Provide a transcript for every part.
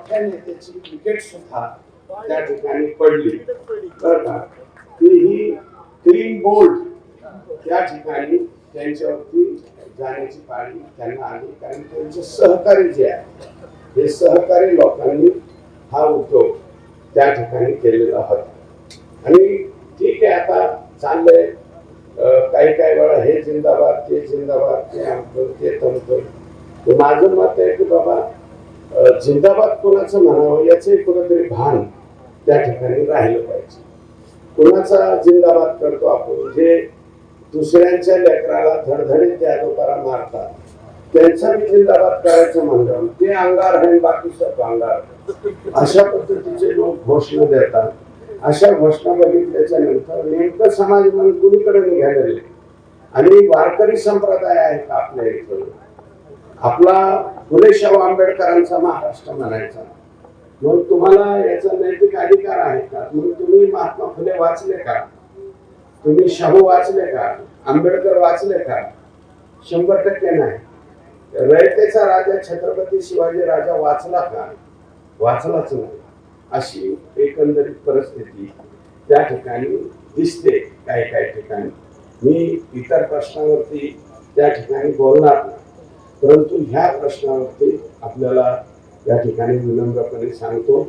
मोठ्या नेत्याची विकेट सुद्धा त्या ठिकाणी पडली. बरं का? ती ही क्लीन त्या ठिकाणी त्यांच्यावरती जाण्याची पाळी त्यांना आली. कारण त्यांचे सहकारी जे आहे हे सहकारी लोकांनी हा उद्योग त्या ठिकाणी केलेला होता. आणि ठीक आहे आता चाललंय. काही काही वेळा हे जिंदाबाद ते जिंदाबाद ते आमचं ते तमचं तर माझं मत आहे की बाबा जिंदाबाद कोणाचं म्हणावं याचंही कुठंतरी भान त्या ठिकाणी राहिलं पाहिजे. कोणाचा जिंदाबाद करतो आपण? जे दुसऱ्यांच्या लेकराला धडधडीत त्या लोकांना मारतात त्यांचा मी जिंदाबाद करायचं म्हणलं ते अंगार आणि बाकी सर्व अंगार. अशा पद्धतीचे लोक घोषणा देतात. अशा घोषणा बघितल्याच्या नंतर नेमकं समाज म्हणून कुणीकडे निघालेले आणि वारकरी संप्रदाय आहेत आपल्या इथं. आपला फुले आंबेडकरांचा महाराष्ट्र म्हणायचा. मग तुम्हाला याचा नैतिक अधिकार आहे का? मग तुम्ही महात्मा फुले वाचले का? तुम्ही शाहू वाचले का? आंबेडकर वाचले का? शंभर टक्के नाही. रयतेचा राजा छत्रपती शिवाजी राजा वाचला का? वाचलाच नाही. अशी एकंदरीत परिस्थिती त्या ठिकाणी दिसते काही काही ठिकाणी. मी इतर प्रश्नावरती त्या ठिकाणी बोलणार नाही. परंतु ह्या प्रश्नावरती आपल्याला या ठिकाणी विनम्रपणे सांगतो.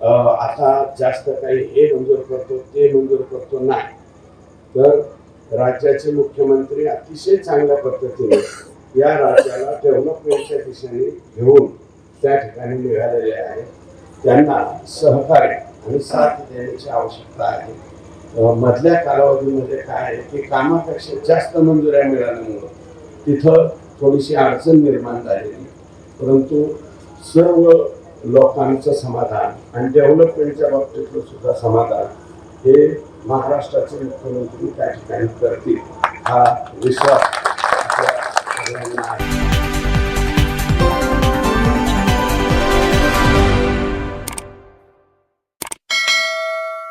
आता जास्त काही हे मंजूर करतो ते मंजूर करतो नाही. तर राज्याचे मुख्यमंत्री अतिशय चांगल्या पद्धतीने या राज्याला डेव्हलपमेंटच्या दिशेने घेऊन त्या ठिकाणी निघालेले आहेत. त्यांना सहकार्य आणि साथ देण्याची आवश्यकता आहे. मधल्या कालावधीमध्ये काय आहे की कामापेक्षा जास्त मंजुऱ्या मिळाल्यामुळं तिथं थोडीशी अडचण निर्माण झालेली परंतु सर्व लोकांचं समाधान आणि डेव्हलपमेंटच्या बाबतीतलं सुद्धा समाधान हे महाराष्ट्राचे मुख्यमंत्री त्या ठिकाणी करतील हा विश्वास सगळ्यांना आहे.